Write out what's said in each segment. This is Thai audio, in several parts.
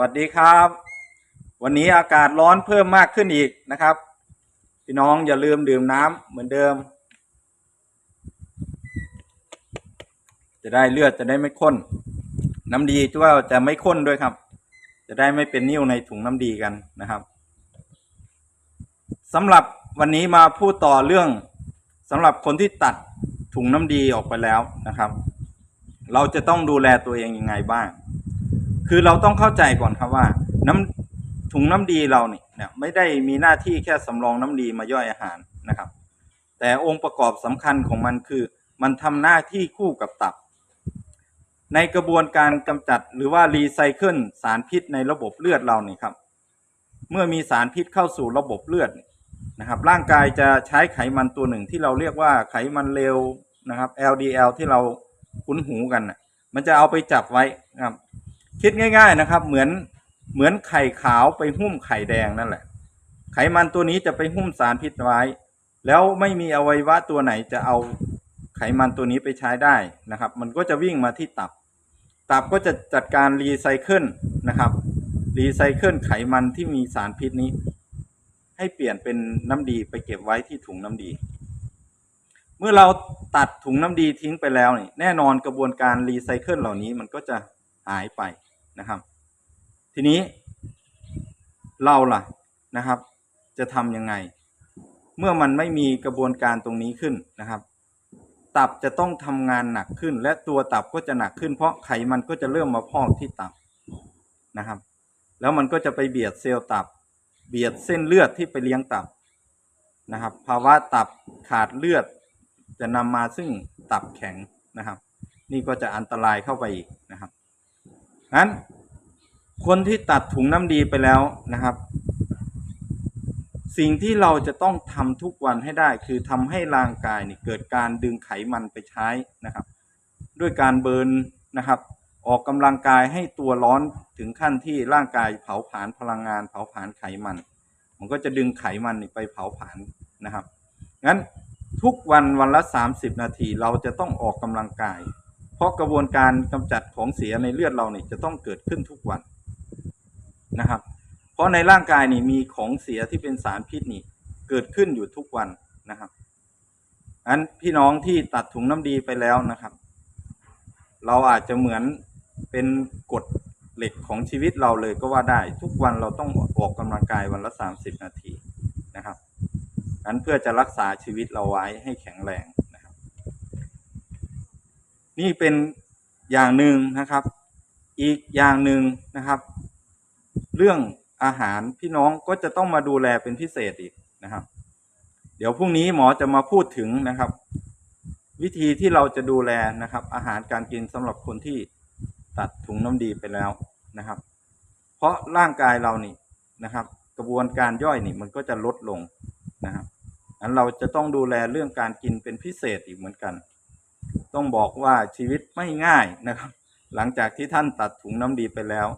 วัสดีครับ วันนี้อากาศร้อนเพิ่มมากขึ้นอีกนะครับ พี่น้องอย่าลืมดื่มน้ำเหมือนเดิม จะได้เลือดจะได้ไม่ข้น น้ำดีที่ว่าจะไม่ข้นด้วยครับ จะได้ไม่เป็นนิ่วในถุงน้ำดีกันนะครับสำหรับวันนี้มาพูดต่อเรื่องสำหรับคนที่ตัดถุงน้ำดีออกไปแล้วนะครับ เราจะต้องดูแลตัวเองยังไงบ้าง คือเราต้องเข้าใจก่อนครับว่า น้ำถุงน้ำดีเราเนี่ยเนี่ยไม่ได้มีหน้าที่แค่สำรองน้ำดีมาย่อยอาหารนะครับ แต่องค์ประกอบสำคัญของมันคือ มันทำหน้าที่คู่กับตับ ในกระบวนการกำจัดหรือว่ารีไซเคิลสารพิษในระบบเลือดเราเนี่ยครับ เมื่อมีสารพิษเข้าสู่ระบบเลือดนะครับ ร่างกายจะใช้ไขมันตัวหนึ่งที่เราเรียกว่าไขมันเลวนะครับ LDL ที่เราคุ้นหูกันนะมันจะเอาไปจับไว้นะครับ คิดง่าย ๆนะครับ เหมือนเหมือนไข่ขาวไปหุ้มไข่แดงนั่นแหละ ไขมันตัวนี้จะไปหุ้มสารพิษไว้ แล้วไม่มีอวัยวะตัวไหนจะเอาไขมันตัวนี้ไปใช้ได้นะครับ มันก็จะวิ่งมาที่ตับ ตับก็จะจัดการรีไซเคิลนะครับ รีไซเคิลไขมันที่มีสารพิษนี้ ให้เปลี่ยนเป็นน้ำดีไปเก็บไว้ที่ถุงน้ำดี เมื่อเราตัดถุงน้ำดีทิ้งไปแล้วนี่แน่นอนกระบวนการรีไซเคิลเหล่านี้มันก็จะหายไป นะครับ ทีนี้เราล่ะนะครับ จะทำยังไง เมื่อมันไม่มีกระบวนการตรงนี้ขึ้นนะครับ ตับจะต้องทำงานหนักขึ้น และตัวตับก็จะหนักขึ้น เพราะไขมันก็จะเริ่มมาพอกที่ตับนะครับ แล้วมันก็จะไปเบียดเซลล์ตับ เบียดเส้นเลือดที่ไปเลี้ยงตับนะครับ ภาวะตับขาดเลือดจะนำมาซึ่งตับแข็งนะครับ นี่ก็จะอันตรายเข้าไปอีกนะครับ นั้น คนที่ตัดถุงน้ำดีไปแล้วนะครับ สิ่งที่เราจะต้องทำทุกวันให้ได้ คือทำให้ร่างกายนี่เกิดการดึงไขมันไปใช้นะครับ ด้วยการเบิร์นนะครับ ออกกำลังกายให้ตัวร้อนถึงขั้นที่ร่างกายเผาผลาญพลังงาน เผาผลาญไขมัน มันก็จะดึงไขมันไปเผาผลาญนะครับงั้นทุกวันวันละ 30 นาทีเราจะต้องออกกำลังกาย เพราะกระบวนการกำจัดของเสียในเลือดเราเนี่ยจะต้องเกิดขึ้นทุกวันนะครับ เพราะในร่างกายนี่มีของเสียที่เป็นสารพิษนี่เกิดขึ้นอยู่ทุกวันนะครับอันพี่น้องที่ตัดถุงน้ำดีไปแล้วนะครับ เราอาจจะเหมือนเป็นกฎเหล็กของชีวิตเราเลยก็ว่าได้ ทุกวันเราต้องออกกำลังกายวันละ 30 นาทีนะครับนั้นเพื่อจะรักษาชีวิตเราไว้ให้แข็งแรง นี่เป็นอย่างหนึ่งนะครับ อีกอย่างหนึ่งนะครับ เรื่องอาหารพี่น้องก็จะต้องมาดูแลเป็นพิเศษอีกนะครับ เดี๋ยวพรุ่งนี้หมอจะมาพูดถึงนะครับ วิธีที่เราจะดูแลนะครับ อาหารการกินสำหรับคนที่ตัดถุงน้ำดีไปแล้วนะครับ เพราะร่างกายเรานี่นะครับ กระบวนการย่อยนี่มันก็จะลดลงนะครับอันเราจะต้องดูแลเรื่องการกินเป็นพิเศษอีกเหมือนกัน ต้องบอกว่าชีวิตไม่ง่ายนะครับ หลังจากที่ท่านตัดถุงน้ำดีไปแล้ว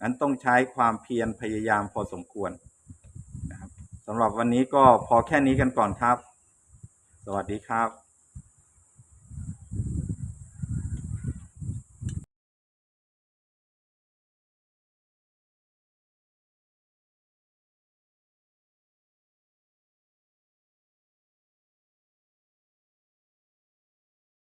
นั้นต้องใช้ความเพียรพยายามพอสมควรนะครับสำหรับวันนี้ก็พอแค่นี้กันก่อนครับ สวัสดีครับ